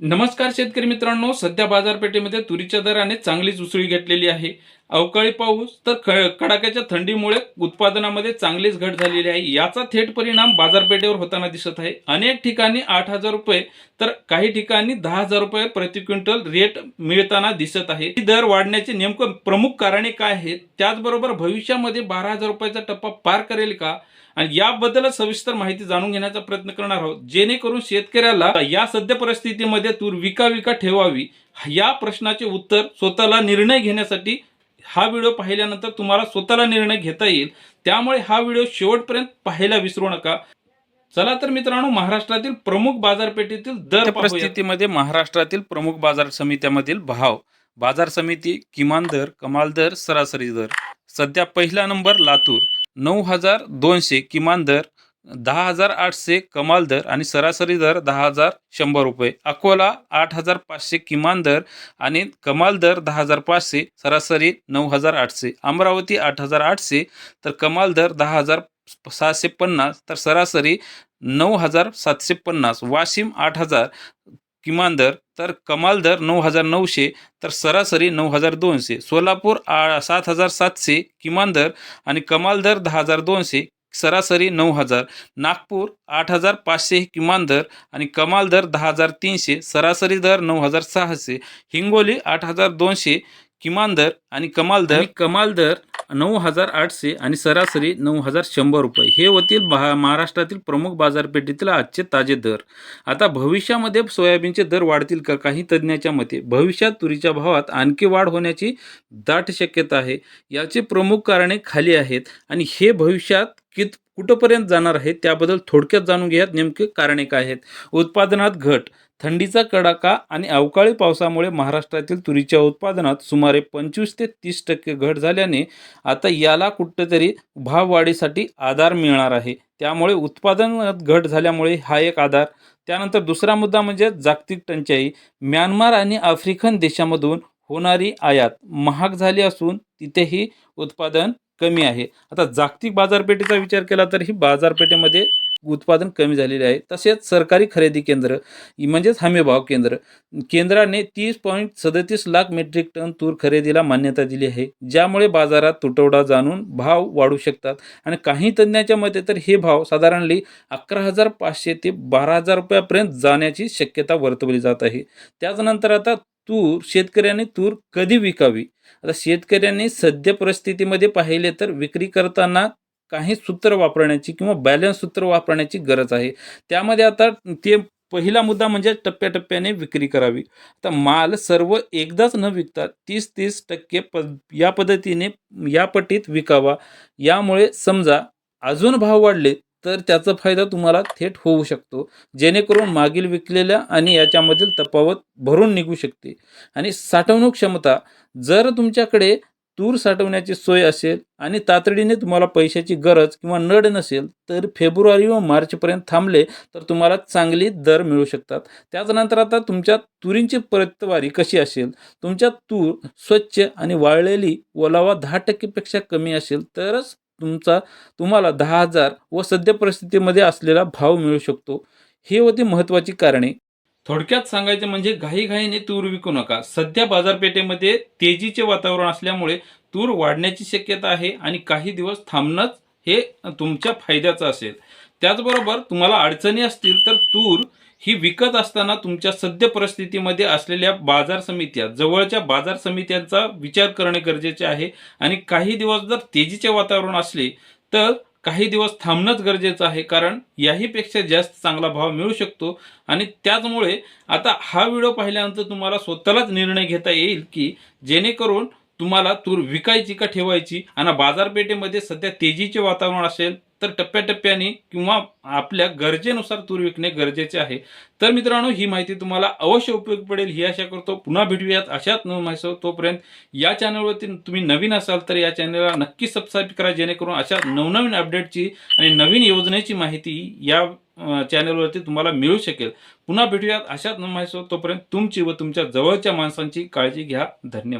नमस्कार शेतकरी मित्रांनो सध्या बाजारपेठेमध्ये तुरीच्या दराने चांगलीच उसळी घेतलेली आहे. अवकाळी पाऊस तर क- कडाक्याच्या थंडीमुळे उत्पादनामध्ये चांगलीच घट झालेली आहे. याचा थेट परिणाम बाजारपेठेवर होताना दिसत आहे. अनेक ठिकाणी आठ हजार रुपये तर काही ठिकाणी दहा हजार रुपये प्रति क्विंटल रेट मिळताना दिसत आहे. ही दर वाढण्याचे नेमकं प्रमुख कारणे काय आहेत? त्याचबरोबर भविष्यामध्ये बारा हजार रुपयाचा टप्पा पार करेल का? आणि याबद्दलच सविस्तर माहिती जाणून घेण्याचा प्रयत्न करणार आहोत. जेणेकरून शेतकऱ्याला या सद्य परिस्थितीमध्ये तूर विका विका ठेवावी या प्रश्नाचे उत्तर स्वतःला निर्णय घेण्यासाठी हा व्हिडिओ पाहिल्यानंतर तुम्हाला स्वतःला निर्णय घेता येईल. त्यामुळे हा व्हिडिओ शेवटपर्यंत पाहायला विसरू नका. चला तर मित्रांनो महाराष्ट्रातील प्रमुख बाजारपेठेतील दर परिस्थितीमध्ये महाराष्ट्रातील प्रमुख बाजार समित्यामधील भाव बाजार समिती किमान दर कमाल दर सरासरी दर. सध्या पहिला नंबर लातूर नऊ हजार दोनशे किमान दर दहा हजार आठशे कमाल दर आणि सरासरी दर दहा हजार शंभर रुपये. अकोला आठ हजार पाचशे किमान दर आणि कमाल दर दहा हजार पाचशे सरासरी नऊ हजार आठशे. अमरावती आठ हजार आठशे तर कमाल दर दहा हजार सहाशे पन्नास तर सरासरी नऊ हजार सातशे पन्नास. वाशिम आठ हजार किमान दर तर कमाल दर नऊ हजार नऊशे तर सरासरी नऊ हजार दोनशे. सोलापूर आ सात हजार सातशे किमान दर आणि कमाल दर दहा हजार दोनशे सरासरी नऊ हजार. नागपूर आठ हजार पाचशे किमान दर आणि कमाल दर दहा हजार तीनशे सरासरी दर नऊ हजार सहाशे. हिंगोली आठ हजार दोनशे किमान दर आणि कमाल दर कमाल दर नऊ हजार आठशे आणि सरासरी नऊ हजार शंभर रुपये. हे होतील भा महाराष्ट्रातील प्रमुख बाजारपेठेतील आजचे ताजे दर. आता भविष्यामध्ये सोयाबीनचे दर वाढतील का काही तज्ज्ञाच्या मते? भविष्यात तुरीच्या भावात आणखी वाढ होण्याची दाट शक्यता आहे. याचे प्रमुख कारणे खाली आहेत आणि हे भविष्यात कित कुठंपर्यंत जाणार आहे त्याबद्दल थोडक्यात जाणून घ्यात नेमके कारणे काय आहेत? उत्पादनात घट थंडीचा कडाका आणि अवकाळी पावसामुळे महाराष्ट्रातील तुरीच्या उत्पादनात सुमारे पंचवीस ते तीस टक्के घट झाल्याने आता याला कुठंतरी भाववाढीसाठी आधार मिळणार आहे. त्यामुळे उत्पादनात घट झाल्यामुळे हा एक आधार. त्यानंतर दुसरा मुद्दा म्हणजे जागतिक टंचाई. म्यानमार आणि आफ्रिकन देशामधून होणारी आयात महाग झाली असून तिथेही उत्पादन कमी आहे. आता जागतिक बाजारपेठेचा विचार केला तर ही बाजारपेठेमध्ये उत्पादन कमी झालेले आहे. तसेच सरकारी खरेदी केंद्र म्हणजेच हमीभाव केंद्र केंद्राने तीस पॉईंट सदतीस लाख मेट्रिक टन तूर खरेदीला मान्यता दिली आहे. ज्यामुळे बाजारात तुटवडा जाणून भाव वाढू शकतात. आणि काही तज्ज्ञाच्या मते तर हे भाव साधारणली अकरा हजार पाचशे ते बारा हजार रुपयापर्यंत जाण्याची शक्यता वर्तवली जात आहे. त्याचनंतर आता तूर शेतकऱ्याने तूर कधी विकावी? आता शेतकऱ्यांनी सद्य परिस्थितीमध्ये पाहिले तर विक्री करताना काही सूत्र वापरण्याची किंवा बॅलन्स सूत्र वापरण्याची गरज आहे. त्यामध्ये आता ते पहिला मुद्दा म्हणजे टप्प्याटप्प्याने विक्री करावी. आता माल सर्व एकदाच न विकता तीस तीस टक्के प या पद्धतीने या पटीत विकावा. यामुळे समजा अजून भाव वाढले तर त्याचा फायदा तुम्हाला थेट होऊ शकतो. जेणेकरून मागील विकलेल्या आणि याच्यामधील तफावत भरून निघू शकते. आणि साठवणूक क्षमता जर तुमच्याकडे तूर साठवण्याची सोय असेल आणि तातडीने तुम्हाला पैशाची गरज किंवा नड नसेल तर फेब्रुवारी व मार्चपर्यंत थांबले तर तुम्हाला चांगली दर मिळू शकतात. त्याचनंतर आता तुमच्या तुरींची परतवारी कशी असेल? तुमच्या तूर स्वच्छ आणि वाळलेली ओलावा दहा टक्केपेक्षा कमी असेल तरच तुमचा तुम्हाला दहा हजार व सद्य परिस्थितीमध्ये असलेला भाव मिळू शकतो. हे होती महत्त्वाची कारणे. थोडक्यात सांगायचे म्हणजे घाईघाईने तूर विकू नका. सध्या बाजारपेठेमध्ये तेजीचे वातावरण असल्यामुळे तूर वाढण्याची शक्यता आहे आणि काही दिवस थांबणंच हे तुमच्या फायद्याचं असेल. त्याचबरोबर तुम्हाला अडचणी असतील तर तूर ही विकत असताना तुमच्या सद्य परिस्थितीमध्ये असलेल्या बाजार समित्या जवळच्या बाजार समित्यांचा विचार करणे गरजेचे आहे. आणि काही दिवस जर तेजीचे वातावरण असले तर काही दिवस थांबणंच गरजेचं आहे कारण याहीपेक्षा जास्त चांगला भाव मिळू शकतो. आणि त्याचमुळे आता हा व्हिडिओ पाहिल्यानंतर तुम्हाला स्वतःलाच निर्णय घेता येईल की जेणेकरून तुम्हाला तूर विकायची का ठेवायची? आणि बाजारपेठेमध्ये सध्या तेजीचे वातावरण असेल तर टप्प्याटप्प्याने किंवा आपल्या गरजेनुसार तूर विकणे गरजेचे आहे. तर मित्रांनो ही माहिती तुम्हाला अवश्य उपयोगी पडेल. ही आशा करतो पुन्हा भेटूयात अशाच नवीन माहिती तोपर्यंत या चॅनलवरती तुम्ही नवीन असाल तर या चॅनलला नक्की सबस्क्राईब करा जेणेकरून अशा नवनवीन अपडेटची आणि नवीन योजनेची माहिती या चॅनलवरती तुम्हाला मिळू शकेल. पुन्हा भेटूयात अशाच नवीन माहिती तोपर्यंत तुमची व तुमच्या जवळच्या माणसांची काळजी घ्या. धन्यवाद.